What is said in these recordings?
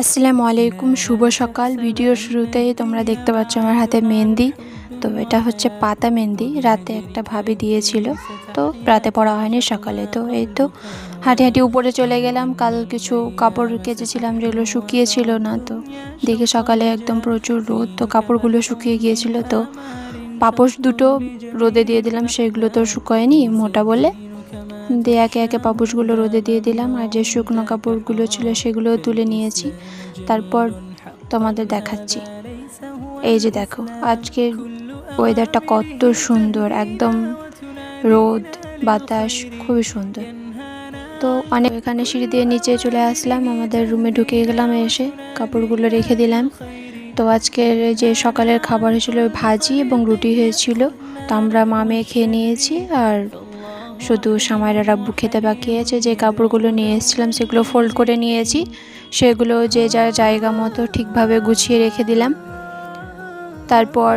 আসসালামু আলাইকুম, শুভ সকাল। ভিডিও শুরুতেই তোমরা দেখতে পাচ্ছ আমার হাতে মেহেন্দি। তো এটা হচ্ছে পাতা মেহেন্দি। রাতে একটা ভাবি দিয়েছিল। তো রাতে পড়া হয়নি সকালে। তো এই তো হাঁটি হাঁটি উপরে চলে গেলাম। কাল কিছু কাপড় কেচেছিলাম যেগুলো শুকিয়েছিল না। তো দেখে সকালে একদম প্রচুর রোদ। তো কাপড়গুলো শুকিয়ে গিয়েছিল। তো পাপোশ দুটো রোদে দিয়ে দিলাম। সেগুলো তো শুকোয়নি মোটা বলে। দিয়ে একে একে পাপোশগুলো রোদে দিয়ে দিলাম, আর যে শুকনো কাপড়গুলো ছিল সেগুলোও তুলে নিয়েছি। তারপর তোমাদের দেখাচ্ছি। এই যে দেখো আজকের ওয়েদারটা কত সুন্দর, একদম রোদ, বাতাস, খুবই সুন্দর। তো অনেক এখানে সিঁড়ি দিয়ে নিচে চলে আসলাম, আমাদের রুমে ঢুকে গেলাম এসে, কাপড়গুলো রেখে দিলাম। তো আজকের যে সকালের খাবার হয়েছিল ভাজি এবং রুটি হয়েছিল, তো আমরা মামে খেয়ে নিয়েছি, আর শুধু সামাইরা রাব্বু খেতে বাকি আছে, যে কাপড়গুলো নিয়ে এসেছিলাম সেগুলো ফোল্ড করে নিয়েছি। সেগুলো যে যার জায়গা মতো ঠিকভাবে গুছিয়ে রেখে দিলাম। তারপর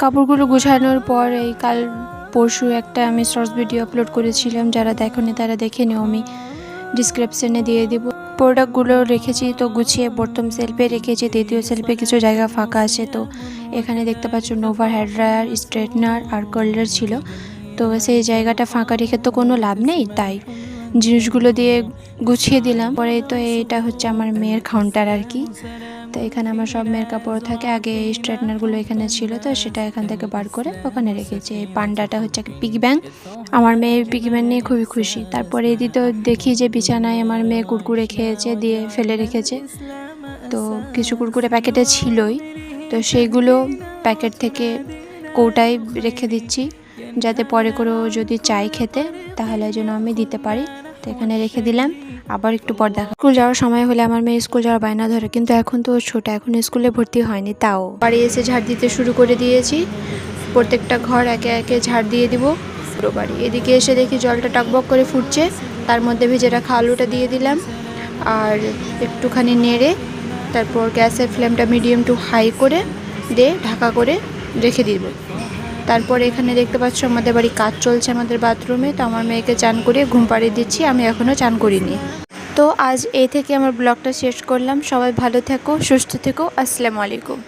কাপড়গুলো গুছানোর পর এই কাল পরশু একটা আমি শর্টস ভিডিও আপলোড করেছিলাম, যারা দেখোনি তারা দেখে নিও, আমি ডিসক্রিপশনে দিয়ে দিব। প্রোডাক্টগুলো রেখেছি, তো গুছিয়ে প্রথম সেলফে রেখেছি দ্বিতীয় সেলফে কিছু জায়গা ফাঁকা আছে, তো এখানে দেখতে পাচ্ছ নোভার হেয়ার ড্রায়ার স্ট্রেটনার আর কার্লার ছিল। তো সেই জায়গাটা ফাঁকা রেখে তো কোনো লাভ নেই, তাই জিনিসগুলো দিয়ে গুছিয়ে দিলাম। পরে তো এটা হচ্ছে আমার মেয়ের কাউন্টার আর কি। তো এখানে আমার সব মেয়ের কাপড় থাকে। আগে এই স্ট্রেটনারগুলো এখানে ছিল, তো সেটা এখান থেকে বার করে ওখানে রেখেছি। এই পান্ডাটা হচ্ছে একটা পিগ ব্যাংক আমার মেয়ে পিগ ব্যাংক নিয়ে খুবই খুশি। তারপরে এদি তো দেখি যে বিছানায় আমার মেয়ে কুরকুরে খেয়েছে, দিয়ে ফেলে রেখেছে। তো কিছু কুরকুরে প্যাকেটে ছিলই। তো সেইগুলো প্যাকেট থেকে কৌটায় রেখে দিচ্ছি। যাতে পরে করেও যদি চাই খেতে, তাহলে যেন আমি দিতে পারি। তো এখানে রেখে দিলাম। আবার একটু পর দেখা। স্কুল যাওয়ার সময় হলে আমার মেয়ে স্কুল যাওয়ার বায়না ধরে, কিন্তু এখন তো ছোট, এখন স্কুলে ভর্তি হয়নি তাও। বাড়ি এসে ঝাড় দিতে শুরু করে দিয়েছি। প্রত্যেকটা ঘর একে একে ঝাড় দিয়ে দিব। পুরো বাড়ি। এদিকে এসে দেখি জলটা টকবক করে ফুটছে। তার মধ্যে ভেজে রাখা আলুটা দিয়ে দিলাম। আর একটুখানি নেড়ে, তারপর গ্যাসের ফ্লেমটা মিডিয়াম টু হাই করে দিয়ে ঢাকা করে রেখে দিব। তারপর এখানে দেখতে পাচ্ছ আমাদের বাড়ি কাজ চলছে আমাদের বাথরুমে, তো আমার মেয়েকে চান করে ঘুম পাড়িয়ে দিচ্ছি, আমি এখনও চান করিনি। তো আজ এই থেকে আমার ব্লগটা শেষ করলাম, সবাই ভালো থেকো, সুস্থ থেকো, আসসালামু আলাইকুম।